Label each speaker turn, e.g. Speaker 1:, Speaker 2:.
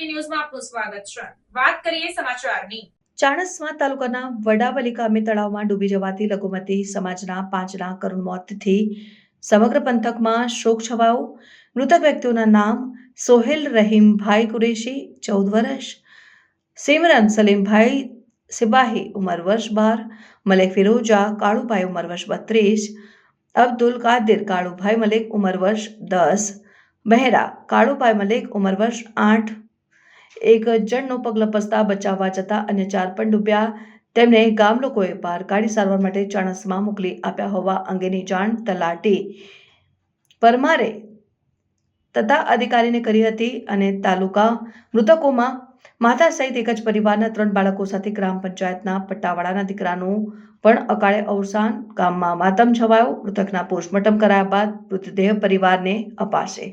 Speaker 1: આપનું સ્વાગત છે. વાત કરીએ સમાચારની.
Speaker 2: ચાણસ્મા તાલુકાના વડાવલી ગામે તળાવમાં ડૂબી જવાથી લઘુમતી સમાજના પાંચના કરુણ મોતથી સમગ્ર પંથકમાં શોક છવાયો. મૃતક વ્યક્તિઓના નામ સોહેલ રહીમભાઈ કુરેશી, ચૌદ વર્ષ. સિમરન સલીમભાઈ સિપાહી ઉંમર વર્ષ બાર. મલેક ફિરોજા કાળુભાઈ, ઉંમર વર્ષ બત્રીસ. અબ્દુલ કાદિર, કાળુભાઈ મલેક, ઉંમર વર્ષ દસ. બહેરા, કાળુભાઈ મલેક, ઉંમર વર્ષ આઠ. એક જણનો પગ લપસતા બચાવવા જતા અન્ય ચાર પણ ડૂબ્યા. તેમને ગામ લોકોએ બહાર કાઢી સારવાર માટે ચાણસમાં મોકલી આપ્યા હોવા અંગેની જાણ તલાટી પરમારે તથા અધિકારીને કરી હતી અને તાલુકા મૃતકોમાં માતા સહિત એક જ પરિવારના ત્રણ બાળકો સાથે ગ્રામ પંચાયતના પટ્ટાવાળાના દીકરાનું પણ અકાળે અવસાન. ગામમાં માતમ છવાયો. મૃતકના પોસ્ટમોર્ટમ કરાયા બાદ મૃતદેહ પરિવારને અપાશે.